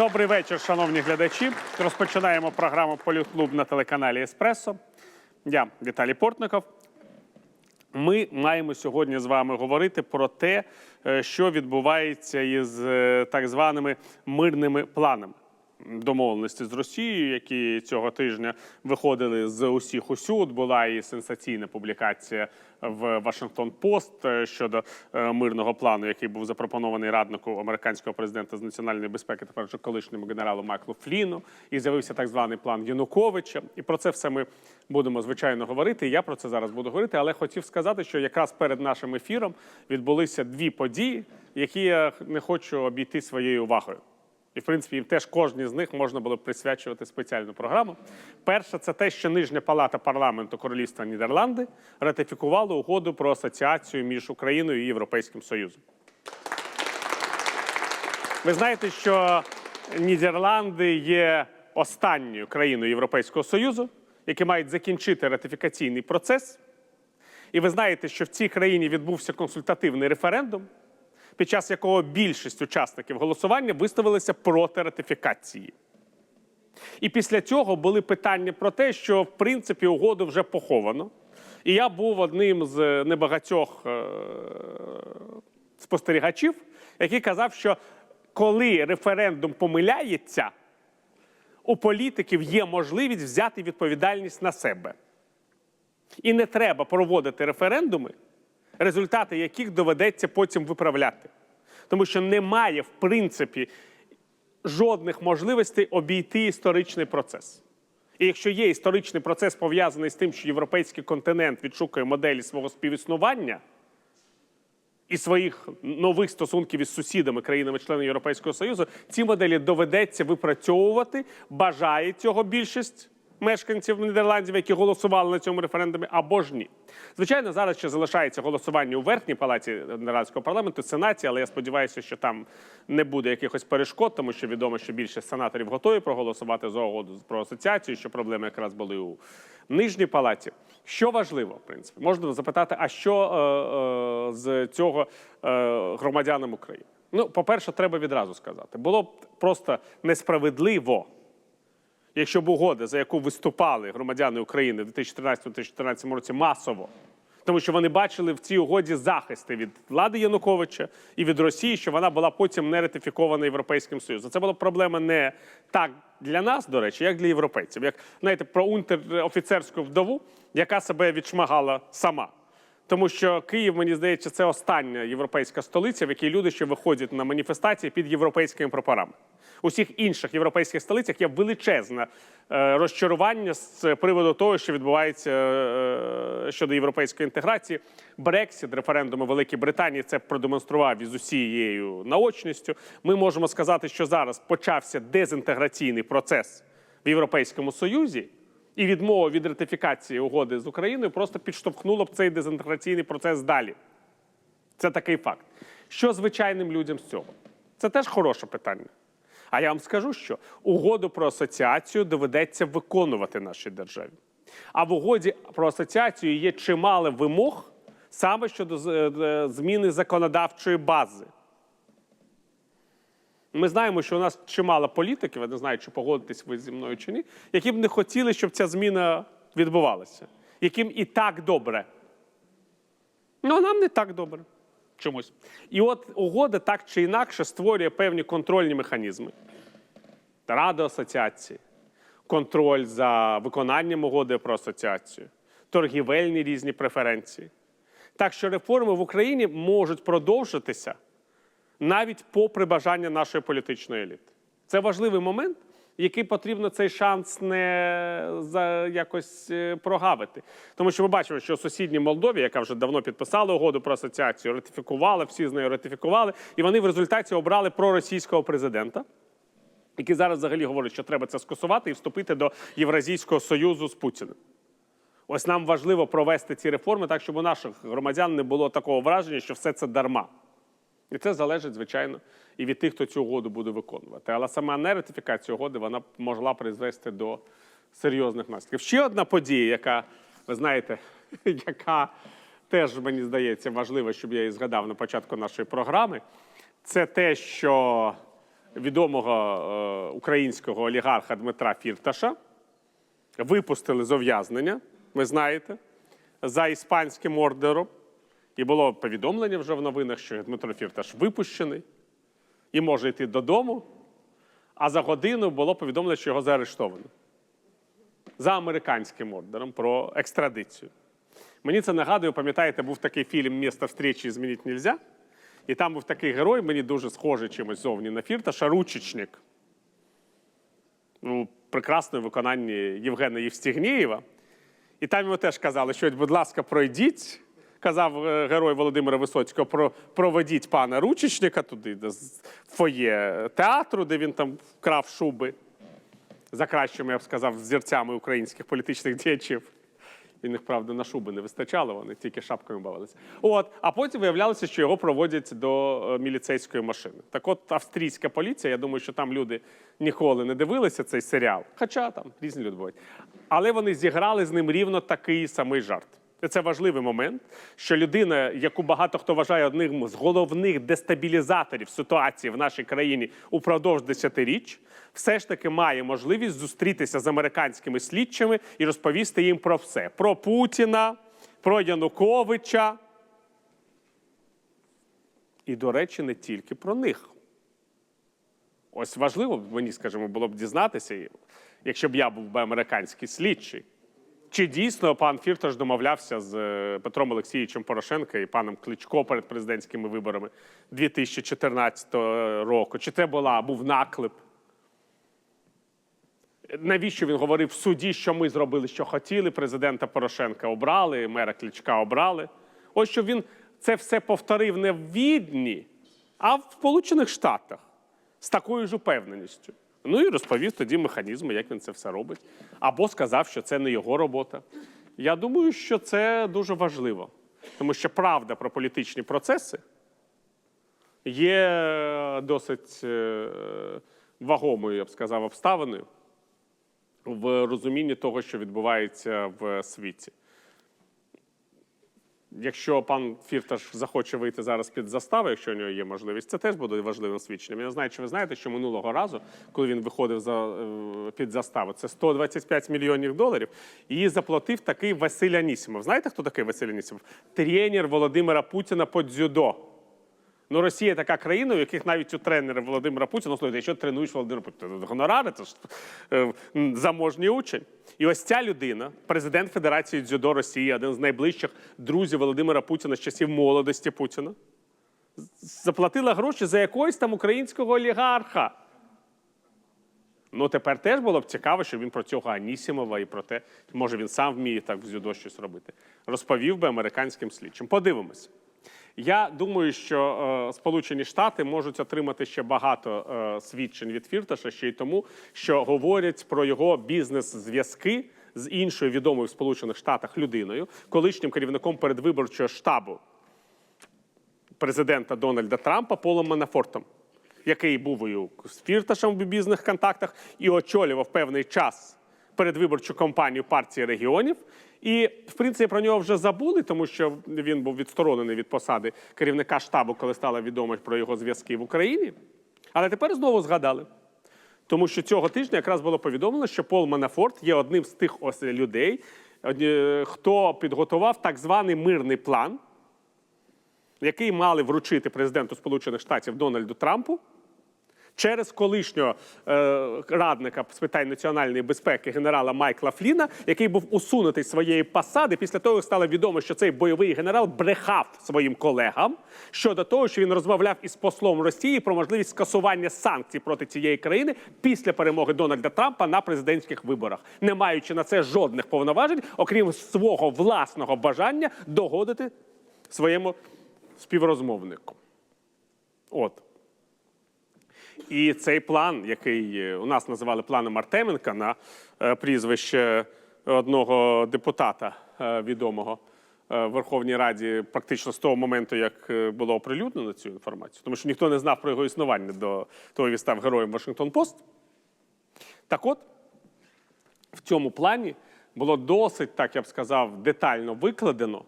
Добрий вечір, шановні глядачі. Розпочинаємо програму Політклуб на телеканалі Еспресо. Я Віталій Портников. Ми маємо сьогодні з вами говорити про те, е, що відбувається із е, так званими мирними планами домовленості з Росією, які цього тижня виходили з усіх усюд. Була і сенсаційна публікація в Вашингтон Пост е, щодо е, мирного плану, який був запропонований раднику американського президента з національної безпеки, тепер вже колишньому генералу Майклу Фліну. І з'явився так званий план Януковича. І про це все ми будемо звичайно говорити. Я про це зараз буду говорити. Але хотів сказати, що якраз перед нашим ефіром відбулися дві події, які я не хочу обійти своєю увагою. І, в принципі, їм теж кожній з них можна було б присвячувати спеціальну програму. Перше, це те, що Нижня палата парламенту Королівства Нідерланди ратифікувала угоду про асоціацію між Україною і Європейським Союзом. Ви знаєте, що Нідерланди є останньою країною Європейського Союзу, які мають закінчити ратифікаційний процес. І ви знаєте, що в цій країні відбувся консультативний референдум, під час якого більшість учасників голосування виставилися проти ратифікації. І після цього були питання про те, що в принципі угоду вже поховано. І я був одним з небагатьох е, спостерігачів, який казав, що коли референдум помиляється, у політиків є можливість взяти відповідальність на себе. І не треба проводити референдуми, результати яких доведеться потім виправляти. Тому що немає, в принципі, жодних можливостей обійти історичний процес. І якщо є історичний процес пов'язаний з тим, що європейський континент відшукує моделі свого співіснування і своїх нових стосунків із сусідами, країнами-членами Європейського Союзу, ці моделі доведеться випрацьовувати, бажає цього більшість мешканців Нідерландів, які голосували на цьому референдумі, або ж ні. Звичайно, зараз ще залишається голосування у верхній палаті Нідерландського парламенту, сенаті, але я сподіваюся, що там не буде якихось перешкод, тому що відомо, що більше сенаторів готові проголосувати за угоду про асоціацію, що проблеми якраз були у нижній палаті. Що важливо, в принципі, можна запитати, а що е, е, з цього е, громадянам України? Ну, по-перше, треба відразу сказати, було б просто несправедливо якщо б угода, за яку виступали громадяни України в 2013-2014 році масово, тому що вони бачили в цій угоді захисти від влади Януковича і від Росії, що вона була потім не ратифікована Європейським Союзом. Це була проблема не так для нас, до речі, як для європейців. Як знаєте, про унтер-офіцерську вдову, яка себе відшмагала сама. Тому що Київ, мені здається, це остання європейська столиця, в якій люди ще виходять на маніфестації під європейськими прапорами. У всіх інших європейських столицях є величезне е, розчарування з приводу того, що відбувається е, щодо європейської інтеграції. Брексіт, референдум у Великій Британії це продемонстрував із усією наочністю. Ми можемо сказати, що зараз почався дезінтеграційний процес в Європейському Союзі. І відмова від ратифікації угоди з Україною просто підштовхнула б цей дезінтеграційний процес далі. Це такий факт. Що звичайним людям з цього? Це теж хороше питання. А я вам скажу, що угоду про асоціацію доведеться виконувати нашій державі. А в угоді про асоціацію є чимало вимог саме щодо е, зміни законодавчої бази. Ми знаємо, що у нас чимало політиків, я не знаю, чи погодитесь ви зі мною чи ні, які б не хотіли, щоб ця зміна відбувалася, яким і так добре. Ну, а нам не так добре чомусь. І от угода так чи інакше створює певні контрольні механізми. Рада асоціації, контроль за виконанням угоди про асоціацію, торгівельні різні преференції. Так що реформи в Україні можуть продовжитися навіть попри бажання нашої політичної еліти. Це важливий момент, який потрібно цей шанс не за якось е, прогавити. Тому що ми бачимо, що в сусідній Молдові, яка вже давно підписала угоду про асоціацію, ратифікувала, всі з нею ратифікували, і вони в результаті обрали проросійського президента. Який зараз взагалі говорить, що треба це скасувати і вступити до Євразійського союзу з Путіним. Ось нам важливо провести ці реформи так, щоб у наших громадян не було такого враження, що все це дарма. І це залежить, звичайно, і від тих, хто цю угоду буде виконувати. Але сама нератифікація угоди вона могла призвести до серйозних наслідків. Ще одна подія, яка, ви знаєте, яка теж мені здається важлива, щоб я її згадав на початку нашої програми, це те, що відомого е, українського олігарха Дмитра Фірташа. Випустили з ув'язнення, ви знаєте, за іспанським ордером. І було повідомлення вже в новинах, що Дмитро Фірташ випущений і може йти додому. А за годину було повідомлено, що його заарештовано за американським ордером про екстрадицію. Мені це нагадує, пам'ятаєте, був такий фільм Місто встречі змінити нельзя. І там був такий герой, мені дуже схожий чимось зовні на Фірташа, ручечник. Ну, прекрасне виконання Євгена Євстігнєєва. І там йому теж казали, що, будь ласка, пройдіть. Казав е, герой Володимира Висоцького, про, проведіть пана ручечника туди, з- фоє театру, де він там вкрав шуби за кращими, я б сказав, зірцями українських політичних діячів. І в них, правда, на шуби не вистачало, вони тільки шапками бавилися. От, а потім виявлялося, що його проводять до е, міліцейської машини. Так от австрійська поліція, я думаю, що там люди ніколи не дивилися цей серіал, хоча там різні люди бувають. Але вони зіграли з ним рівно такий самий жарт. Це важливий момент, що людина, яку багато хто вважає одним з головних дестабілізаторів ситуації в нашій країні упродовж десятиріч, все ж таки має можливість зустрітися з американськими слідчими і розповісти їм про все: про Путіна, про Януковича. І, до речі, не тільки про них. Ось важливо мені, скажімо, було б дізнатися, якщо б я був би американський слідчий. Чи дійсно пан Фірташ домовлявся з е, Петром Олексійовичем Порошенка і паном Кличко перед президентськими виборами 2014 року? Чи це була, був наклеп? Навіщо він говорив в суді, що ми зробили, що хотіли? Президента Порошенка обрали, мера Кличка обрали. Ось що він це все повторив не в Відні, а в Сполучених Штатах з такою ж упевненістю. Ну і розповів тоді механізми, як він це все робить. Або сказав, що це не його робота. Я думаю, що це дуже важливо, тому що правда про політичні процеси є досить е, вагомою, я б сказав, обставиною в розумінні того, що відбувається в світі. Якщо пан Фірташ захоче вийти зараз під заставу, якщо у нього є можливість, це теж буде важливим свідченням. Я не знаю, чи ви знаєте, що минулого разу, коли він виходив за, е, під заставу, це 125 мільйонів доларів. Її заплатив такий Василь Анісімов. Знаєте, хто такий Василь Анісімов? Тренер Володимира Путіна по дзюдо. Ну, Росія така країна, у яких навіть у тренера Володимира Путіна, ну, слухайте, якщо тренуєш Володимира Путіна, гонорари, це ж е, заможній учень. І ось ця людина, президент Федерації дзюдо Росії, один з найближчих друзів Володимира Путіна з часів молодості Путіна, заплатила гроші за якогось там українського олігарха. Ну, тепер теж було б цікаво, що він про цього Анісімова і про те, може він сам вміє так в дзюдо щось робити. Розповів би американським слідчим. Подивимось. Я думаю, що е, Сполучені Штати можуть отримати ще багато е, свідчень від Фірташа, ще й тому, що говорять про його бізнес-зв'язки з іншою відомою в Сполучених Штатах людиною, колишнім керівником передвиборчого штабу президента Дональда Трампа Полом Манафортом, який був і з Фірташем в бізнес контактах і очолював певний час передвиборчу кампанію партії регіонів. І, в принципі, про нього вже забули, тому що він був відсторонений від посади керівника штабу, коли стало відомо про його зв'язки в Україні. Але тепер знову згадали. Тому що цього тижня якраз було повідомлено, що Пол Манафорт є одним з тих ось людей, хто підготував так званий мирний план, який мали вручити президенту Сполучених Штатів Дональду Трампу через колишнього е, радника з питань національної безпеки генерала Майкла Фліна, який був усунутий з своєї посади після того, стало відомо, що цей бойовий генерал брехав своїм колегам щодо того, що він розмовляв із послом Росії про можливість скасування санкцій проти цієї країни після перемоги Дональда Трампа на президентських виборах, не маючи на це жодних повноважень, окрім свого власного бажання догодити своєму співрозмовнику. От. І цей план, який е, у нас називали планом Артеменка на е, прізвище одного депутата е, відомого в Верховній Раді, практично з того моменту, як було оприлюднено цю інформацію, тому що ніхто не знав про його існування до того, він став героєм Вашингтон Пост. Так от, в цьому плані було досить, так я б сказав, детально викладено,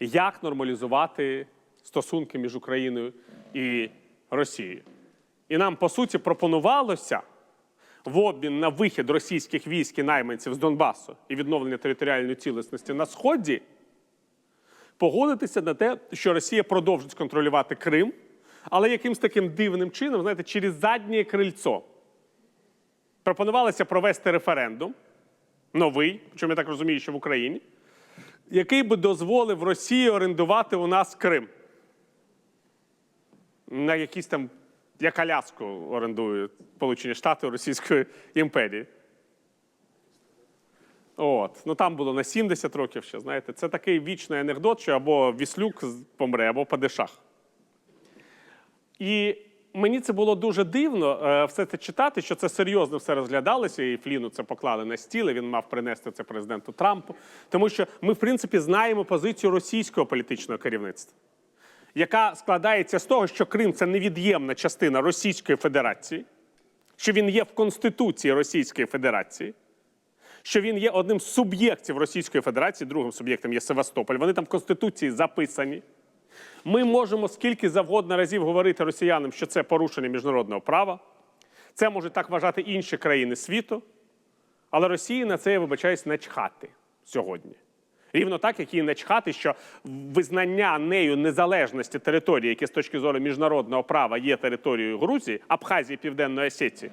як нормалізувати стосунки між Україною і Росією. І нам, по суті, пропонувалося в обмін на вихід російських військ і найманців з Донбасу і відновлення територіальної цілісності на Сході погодитися на те, що Росія продовжить контролювати Крим, але якимсь таким дивним чином, знаєте, через заднє крильцо. Пропонувалося провести референдум, новий, причому я так розумію, що в Україні, який би дозволив Росії орендувати у нас Крим. На якісь там, як Аляску орендують Сполучені Штати Російської імперії. От. Ну там було на 70 років ще, знаєте. Це такий вічний анекдот, що або Віслюк помре, або Падишах. І мені це було дуже дивно е, все це читати, що це серйозно все розглядалося, і Фліну це поклали на стіл, і він мав принести це президенту Трампу. Тому що ми, в принципі, знаємо позицію російського політичного керівництва, яка складається з того, що Крим це невід'ємна частина Російської Федерації, що він є в Конституції Російської Федерації. Що він є одним з суб'єктів Російської Федерації, другим суб'єктом є Севастополь. Вони там в Конституції записані. Ми можемо скільки завгодно разів говорити росіянам, що це порушення міжнародного права. Це можуть так вважати інші країни світу. Але Росії на це, я вибачаюсь, начхати сьогодні. Рівно так, як їй начхати, що визнання нею незалежності території, які з точки зору міжнародного права є територією Грузії, Абхазії, Південної Осетії,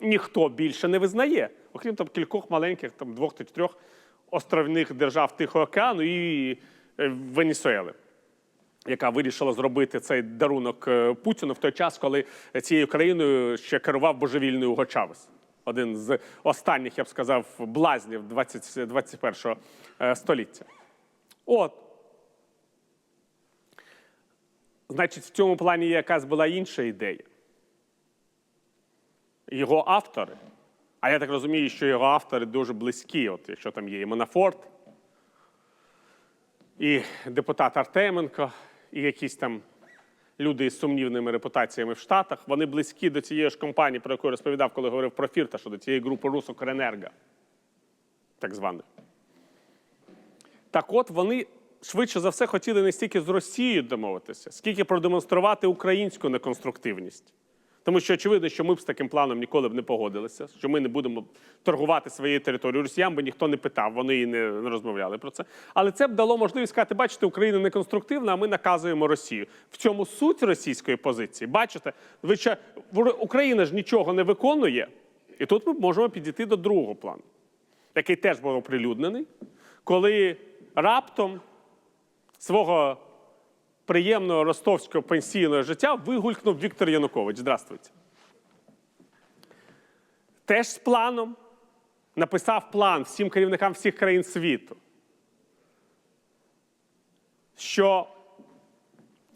ніхто більше не визнає, окрім там кількох маленьких, там двох трьох островних держав Тихого океану і е, Венесуели, яка вирішила зробити цей дарунок е, Путіну в той час, коли цією країною ще керував божевільний Уго Чавес. Один з останніх, я б сказав, блазнів 20, 21 е, століття. От. Значить, в цьому плані якась була інша ідея його автори, а я так розумію, що його автори дуже близькі, от якщо там є і Манафорт, і депутат Артеменко, і якісь там люди із сумнівними репутаціями в Штатах, вони близькі до цієї ж компанії, про яку я розповідав, коли говорив про що до цієї групи Русокренерго, так званих. Так от вони швидше за все хотіли не стільки з Росією домовитися, скільки продемонструвати українську неконструктивність. Тому що очевидно, що ми б з таким планом ніколи б не погодилися, що ми не будемо торгувати своєю територією. Росіян би ніхто не питав, вони і не розмовляли про це. Але це б дало можливість сказати, бачите, Україна не конструктивна, а ми наказуємо Росію. В цьому суть російської позиції. Бачите, ви ще- Україна ж нічого не виконує, і тут ми можемо підійти до другого плану, який теж був оприлюднений, коли раптом свого приємного ростовського пенсійного життя вигулькнув Віктор Янукович. Здравствуйте. Теж з планом написав план всім керівникам всіх країн світу, що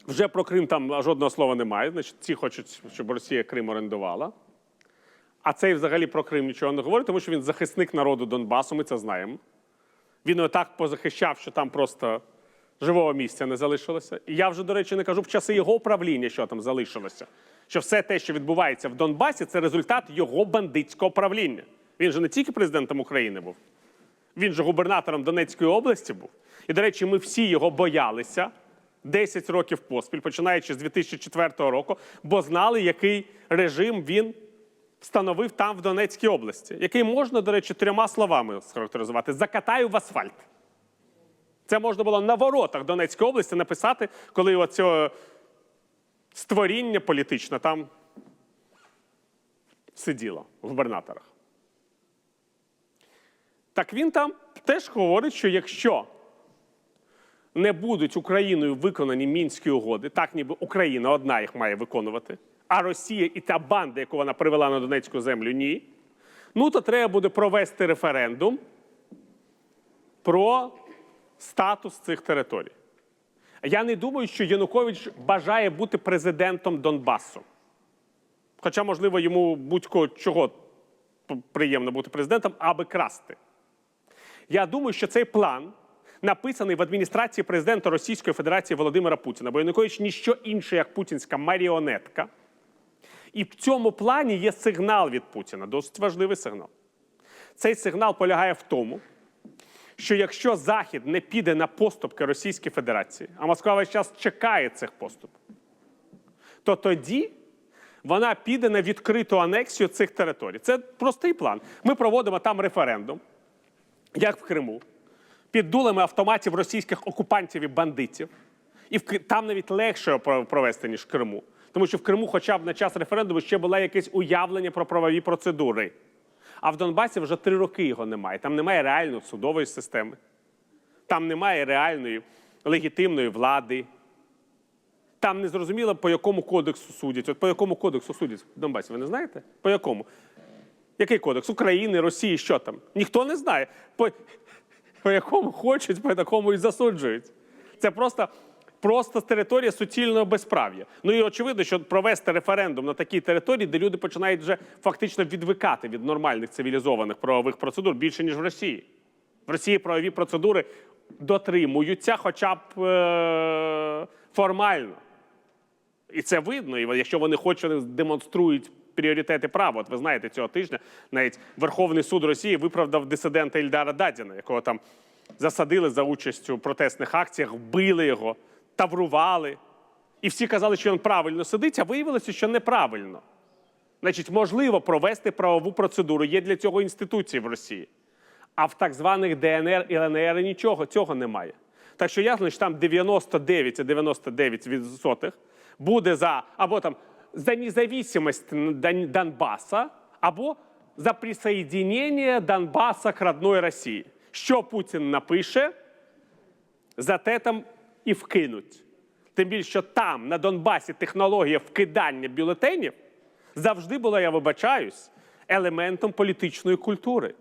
вже про Крим там жодного слова немає. Значить, ці хочуть, щоб Росія Крим орендувала. А цей взагалі про Крим нічого не говорить, тому що він захисник народу Донбасу, ми це знаємо. Він його так позахищав, що там просто живого місця не залишилося. І я вже, до речі, не кажу в часи його правління, що там залишилося. Що все те, що відбувається в Донбасі, це результат його бандитського правління. Він же не тільки президентом України був, він же губернатором Донецької області був. І, до речі, ми всі його боялися 10 років поспіль, починаючи з 2004 року, бо знали, який режим він встановив там в Донецькій області, який можна, до речі, трьома словами схарактеризувати: закатаю в асфальт. Це можна було на воротах Донецької області написати, коли оце створіння політичне там сиділо в губернаторах. Так він там теж говорить, що якщо не будуть Україною виконані мінські угоди, так ніби Україна одна їх має виконувати, а Росія і та банда, яку вона привела на Донецьку землю, ні. Ну то треба буде провести референдум про статус цих територій. Я не думаю, що Янукович бажає бути президентом Донбасу. Хоча, можливо, йому будь-кого чого приємно бути президентом, аби красти. Я думаю, що цей план написаний в адміністрації президента Російської Федерації Володимира Путіна, бо Янукович ніщо інше, як путінська маріонетка. І в цьому плані є сигнал від Путіна, досить важливий сигнал. Цей сигнал полягає в тому, що якщо Захід не піде на поступки Російської Федерації, а Москва весь час чекає цих поступок, то тоді Вона піде на відкриту анексію цих територій. Це простий план. Ми проводимо там референдум, як в Криму, під дулами автоматів російських окупантів і бандитів. І в там навіть легше провести, ніж в Криму. Тому що в Криму, хоча б на час референдуму, ще було якесь уявлення про правові процедури. А в Донбасі вже три роки його немає. Там немає реальної судової системи, там немає реальної легітимної влади. Там не зрозуміло, по якому кодексу судять. От по якому кодексу судять в Донбасі, ви не знаєте? По якому? Який кодекс? України, Росії, що там? Ніхто не знає. По, по якому хочуть, по такому і засуджують. Це просто, просто територія суцільного безправ'я. Ну і очевидно, що провести референдум на такій території, де люди починають вже фактично відвикати від нормальних цивілізованих правових процедур більше, ніж в Росії. В Росії правові процедури дотримуються хоча б е- формально. І це видно. І якщо вони хочуть, вони демонструють пріоритети права. От ви знаєте, цього тижня навіть Верховний суд Росії виправдав дисидента Ільдара Дадіна, якого там засадили за участю в протестних акціях, вбили його, таврували. І всі казали, що він правильно сидить, а виявилося, що неправильно. Значить, можливо провести правову процедуру. Є для цього інституції в Росії. А в так званих ДНР і ЛНР нічого цього немає. Так що я, значить, там 99 і 99 відсотих буде за або там за независимость Донбаса, або за присоединення Донбаса к родной Росії. Що Путін напише, за те там і вкинуть. Тим більше, що там, на Донбасі, технологія вкидання бюлетенів завжди була, я вибачаюсь, елементом політичної культури.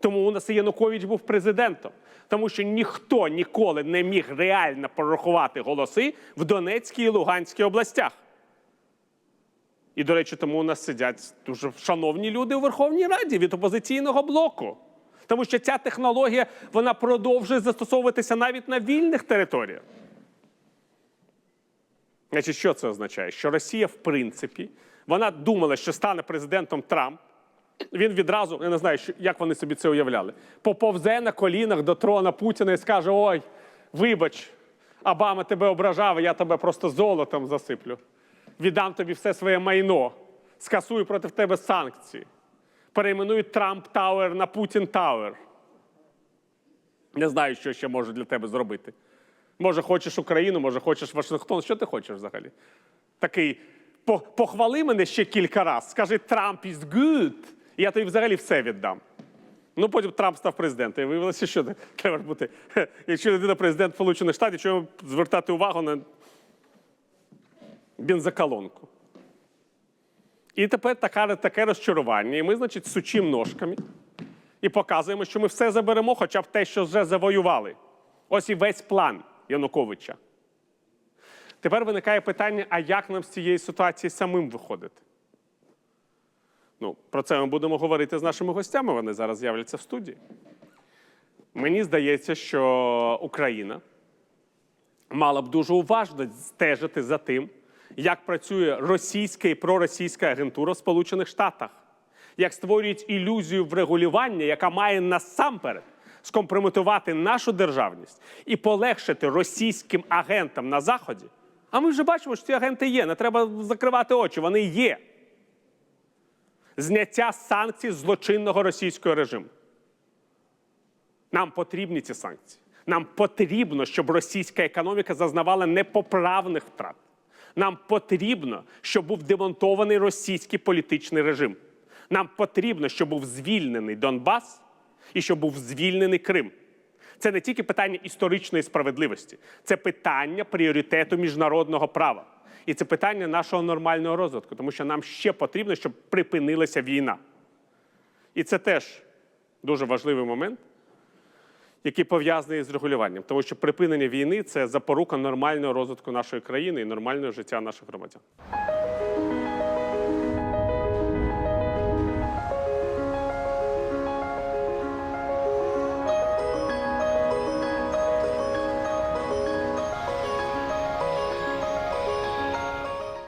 Тому у нас Янукович був президентом, тому що ніхто ніколи не міг реально порахувати голоси в Донецькій і Луганській областях. І, до речі, тому у нас сидять дуже шановні люди у Верховній Раді від опозиційного блоку. Тому що ця технологія вона продовжує застосовуватися навіть на вільних територіях. Значить, що це означає? Що Росія, в принципі, вона думала, що стане президентом Трамп. Він відразу, я не знаю, як вони собі це уявляли, поповзе на колінах до трона Путіна і скаже: Ой, вибач, Обама тебе ображав, я тебе просто золотом засиплю. Віддам тобі все своє майно, скасую проти тебе санкції, перейменую Трамп Тауер на Путін Тауер. Не знаю, що ще можу для тебе зробити. Може, хочеш Україну, може, хочеш Вашингтон. Що ти хочеш взагалі? Такий, похвали мене ще кілька разів, скажи Трамп is good, і я тобі взагалі все віддам. Ну, потім Трамп став президентом. І виявилося, що треба бути. Якщо людина президент Сполучених Штатів, чого звертати увагу на бензоколонку. І тепер така, таке розчарування. І ми, значить, сучим ножками і показуємо, що ми все заберемо, хоча б те, що вже завоювали. Ось і весь план Януковича. Тепер виникає питання: а як нам з цієї ситуації самим виходити? Ну, про це ми будемо говорити з нашими гостями. Вони зараз з'являться в студії. Мені здається, що Україна мала б дуже уважно стежити за тим, як працює російська і проросійська агентура в Сполучених Штатах, як створюють ілюзію врегулювання, яка має насамперед скомпрометувати нашу державність і полегшити російським агентам на Заході. А ми вже бачимо, що ці агенти є. Не треба закривати очі, вони є. Зняття санкцій злочинного російського режиму. Нам потрібні ці санкції. Нам потрібно, щоб російська економіка зазнавала непоправних втрат. Нам потрібно, щоб був демонтований російський політичний режим. Нам потрібно, щоб був звільнений Донбас і щоб був звільнений Крим. Це не тільки питання історичної справедливості, це питання пріоритету міжнародного права. І це питання нашого нормального розвитку, тому що нам ще потрібно, щоб припинилася війна. І це теж дуже важливий момент, який пов'язаний з регулюванням, тому що припинення війни це запорука нормального розвитку нашої країни і нормального життя наших громадян.